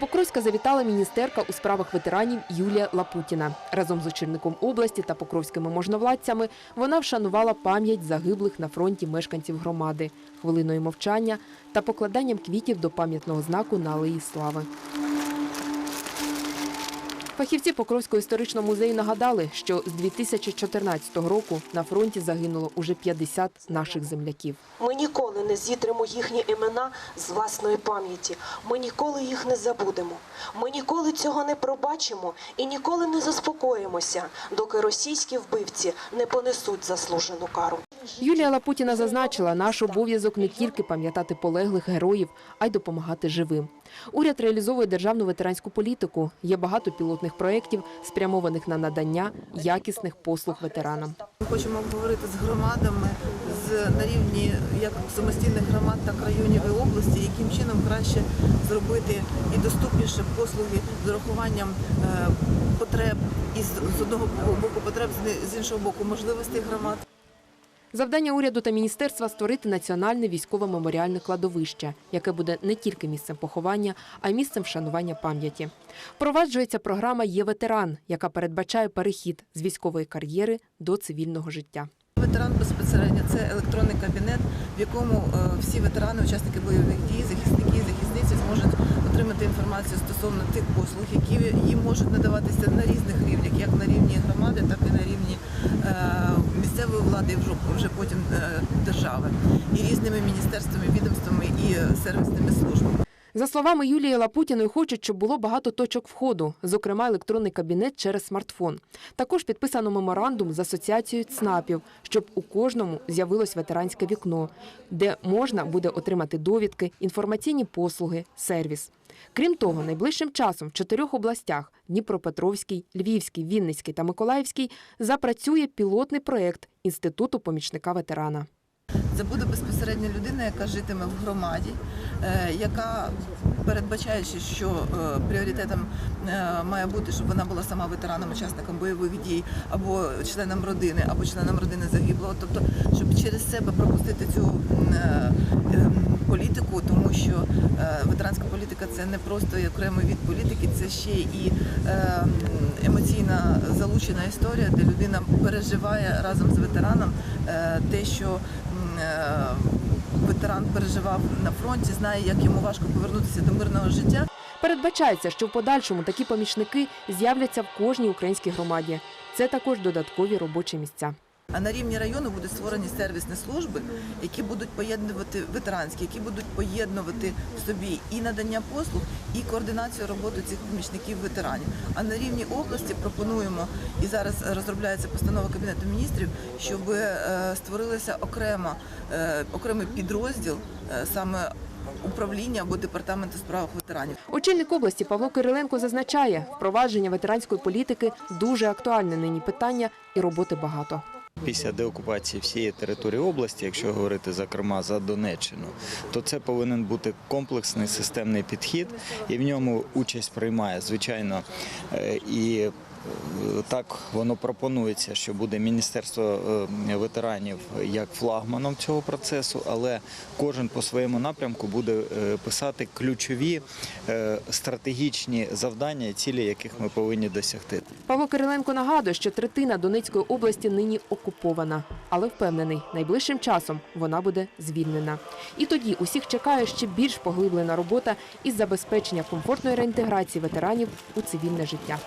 Покровська завітала міністерка у справах ветеранів Юлія Лапутіна. Разом з очільником області та покровськими можновладцями вона вшанувала пам'ять загиблих на фронті мешканців громади, хвилиною мовчання та покладанням квітів до пам'ятного знаку на Алеї Слави. Фахівці Покровського історичного музею нагадали, що з 2014 року на фронті загинуло уже 50 наших земляків. Ми ніколи не зітримо їхні імена з власної пам'яті. Ми ніколи їх не забудемо. Ми ніколи цього не пробачимо і ніколи не заспокоїмося, доки російські вбивці не понесуть заслужену кару. Юлія Лапутіна зазначила, наш обов'язок не тільки пам'ятати полеглих героїв, а й допомагати живим. Уряд реалізовує державну ветеранську політику. Є багато пілотних проєктів, спрямованих на надання якісних послуг ветеранам. Ми хочемо обговорити з громадами з на рівні як самостійних громад, так і районів і області, яким чином краще зробити і доступніше послуги з урахуванням е, потреб і з, одного боку потреб, з іншого боку можливостей громад. Завдання уряду та міністерства створити національне військове меморіальне кладовище, яке буде не тільки місцем поховання, а й місцем вшанування пам'яті. Впроваджується програма Є ветеран, яка передбачає перехід з військової кар'єри до цивільного життя. Ветеран безпосередньо це електронний кабінет, в якому е, всі ветерани, учасники бойових дій, захисники захисниці зможуть отримати інформацію стосовно тих послуг, які їм можуть надаватися на різних рівнях, як на рівні громади, так і на рівні місцевої влади, вже потім е, держави, і різними міністерствами, відомствами і е, сервісними службами. За словами Юлії Лапутіної, хочуть, щоб було багато точок входу, зокрема електронний кабінет через смартфон. Також підписано меморандум з асоціацією ЦНАПів, щоб у кожному з'явилось ветеранське вікно, де можна буде отримати довідки, інформаційні послуги, сервіс. Крім того, найближчим часом в чотирьох областях Дніпропетровській, Львівській, Вінницькій та Миколаївській запрацює пілотний проєкт Інституту помічника ветерана. Це буде безпосередньо людина, яка житиме в громаді, е, яка передбачаючи, що е, пріоритетом е, має бути, щоб вона була сама ветераном, учасником бойових дій, або членом родини, або членом родини загиблого. Тобто, щоб через себе пропустити цю політику, тому що ветеранська політика це не просто окремий від політики, це ще і емоційна залучена історія, де людина переживає разом з ветераном те, що ветеран переживав на фронті, знає, як йому важко повернутися до мирного життя. Передбачається, що в подальшому такі помічники з'являться в кожній українській громаді. Це також додаткові робочі місця. А на рівні району будуть створені сервісні служби, які будуть поєднувати ветеранські, які будуть поєднувати в собі і надання послуг, і координацію роботи цих помічників ветеранів. А на рівні області пропонуємо і зараз розробляється постанова кабінету міністрів, щоб е, створилася окрема е, окремий підрозділ е, саме управління або департаменту у справах ветеранів. Очільник області Павло Кириленко зазначає, впровадження ветеранської політики дуже актуальне нині питання і роботи багато. Після деокупації всієї території області, якщо говорити зокрема за Донеччину, то це повинен бути комплексний системний підхід, і в ньому участь приймає звичайно е, і. Так воно пропонується, що буде Міністерство е, ветеранів як флагманом цього процесу, але кожен по своєму напрямку буде е, писати ключові е, стратегічні завдання цілі, яких ми повинні досягти. Павло Кириленко нагадує, що третина Донецької області нині окупована, але впевнений, найближчим часом вона буде звільнена. І тоді усіх чекає ще більш поглиблена робота із забезпечення комфортної реінтеграції ветеранів у цивільне життя.